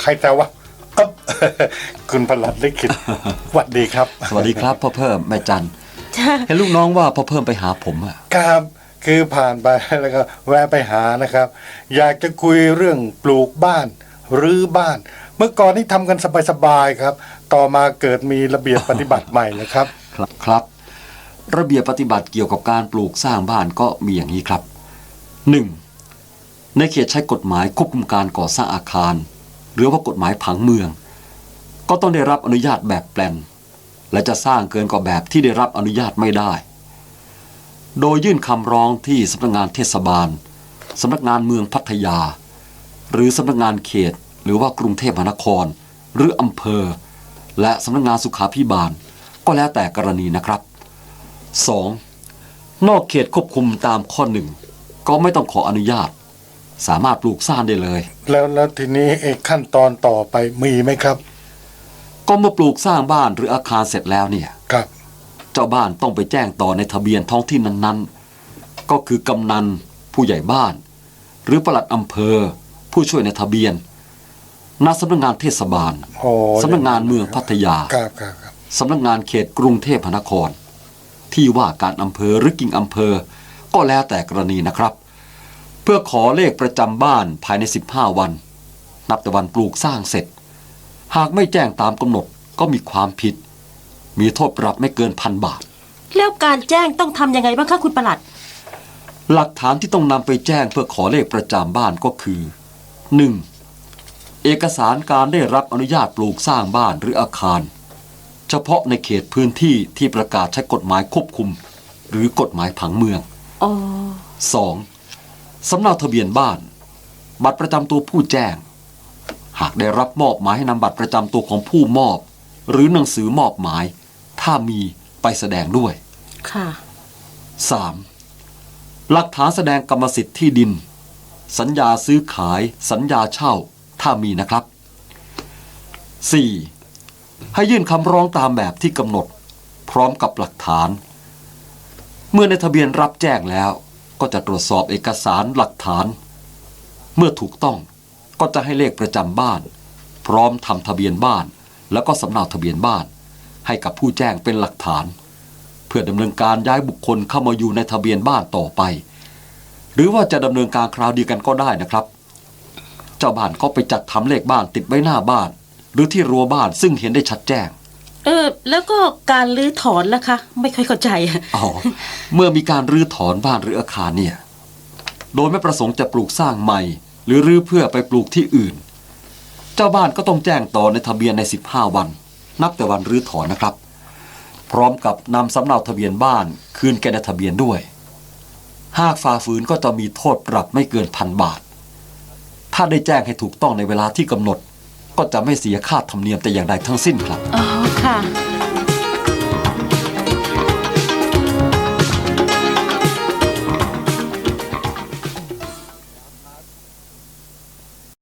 ว้าววิวใครแต่ว่าเอ๊บคุณประหลัดลิขิตสวัสดีครับ สวัสดีครับพ่อเพิ่มแม่จันเห็นลูกน้องว่าพ่อเพิ่มไปหาผมอะครับคือผ่านไปแล้วก็แวะไปหานะครับ อยากจะคุยเรื่องปลูกบ้านรื้อบ้าน เมื่อก่อนนี่ทำกันสบายๆครับ ต่อมาเกิดมีระเบียบปฏิบัติใหม่นะครับ ครับครับ ระเบียบปฏิบัติเกี่ยวกับการปลูกสร้างบ้านก็มีอย่างนี้ครับ 1. ในเขตใช้กฎหมายควบคุมการก่อสร้างอาคารห รือว่ากฎหมายผังเมือง ก็ต้องได้รับอนุญาตแบบแปลน และจะสร้างเกินกว่าแบบที่ได้รับอนุญาตไม่ได้ โดยยื่นคำร้องที่สำนักงานเทศบาลสำนักงานเมืองพัทยา หรือสำนักงานเขต หรือว่ากรุงเทพมหานคร หรืออำเภอ และสำนักงานสุขาพิบาล ก็แล้วแต่กรณีนะครับ 2. นอกเขตควบคุมตามข้อหนึ่งก็ไม่ต้องขออนุญาต สามารถปลูกสร้างได้เลย แล้วแล้วทีนี้ไอ้ขั้นตอนต่อไปมีไหมครับ ก็เมื่อปลูกสร้างบ้านหรืออาคารเสร็จแล้วเนี่ย ครับ เจ้าบ้านต้องไปแจ้งต่อในทะเบียนท้องที่นั้นๆ ก็คือกำนันผู้ใหญ่บ้าน หรือปลัดอำเภอ ผู้ช่วยในทะเบียนณสำนักงานเทศบาลโอ้สำนักงานเมืองพัทยาครับครับครับสำนักงานเขตกรุงเทพมหานคร ที่ว่าการอำเภอหรือกิ่งอำเภอ ก็แล้วแต่กรณีนะครับเพื่อขอเลขประจำบ้านภายใน 15 วัน นับแต่วันปลูกสร้างเสร็จ หากไม่แจ้งตามกำหนดก็มีความผิด มีโทษปรับไม่เกินพันบาท แล้วการแจ้งต้องทำยังไงบ้างคะคุณประหลัด หลักฐานที่ต้องนำไปแจ้งเพื่อขอเลขประจำบ้านก็คือ 1. เอกสารการได้รับอนุญาตปลูกสร้างบ้านหรืออาคาร เฉพาะในเขตพื้นที่ที่ประกาศใช้กฎหมายควบคุม หรือกฎหมายผังเมืองอ๋อ 2. สำเนาทะเบียนบ้าน บัตรประจำตัวผู้แจ้ง หากได้รับมอบหมายให้นำบัตรประจำตัวของผู้มอบ หรือหนังสือมอบหมาย ถ้ามีไปแสดงด้วย ค่ะ 3. หลักฐานแสดงกรรมสิทธิ์ที่ดิน สัญญาซื้อขาย สัญญาเช่า ถ้ามีนะครับ 4. ให้ยื่นคำร้องตามแบบที่กำหนด พร้อมกับหลักฐาน เมื่อในทะเบียนรับแจ้งแล้ว ก็จะตรวจสอบเอกสารหลักฐาน เมื่อถูกต้องก็จะให้เลขประจำบ้าน พร้อมทำทะเบียนบ้าน แล้วก็สำเนาทะเบียนบ้าน ให้กับผู้แจ้งเป็นหลักฐาน เพื่อดำเนินการย้ายบุคคลเข้ามาอยู่ในทะเบียนบ้านต่อไป หรือว่าจะดำเนินการคราวเดียวกันก็ได้นะครับ เจ้าบ้านก็ไปจัดทำเลขบ้านติดไว้หน้าบ้าน หรือที่รั้วบ้านซึ่งเห็นได้ชัดแจ้ง เออแล้วก็การรื้อถอนล่ะคะ ไม่ค่อยเข้าใจอะอ๋อเมื่อมีการรื้อถอนบ้านหรืออาคารเนี่ย โดยไม่ประสงค์จะปลูกสร้างใหม่ หรือรื้อเพื่อไปปลูกที่อื่น เจ้าบ้านก็ต้องแจ้งต่อในทะเบียนใน 15 วัน นับแต่วันรื้อถอนนะครับ พร้อมกับนำสำเนาทะเบียนบ้านคืนแก่ในทะเบียนด้วย หากฝ่าฝืนก็จะมีโทษปรับไม่เกินพันบาท ถ้าได้แจ้งให้ถูกต้องในเวลาที่กำหนด ก็จะไม่เสียค่าธรรมเนียมแต่อย่างใดทั้งสิ้นครับ อ๋อ ค่ะ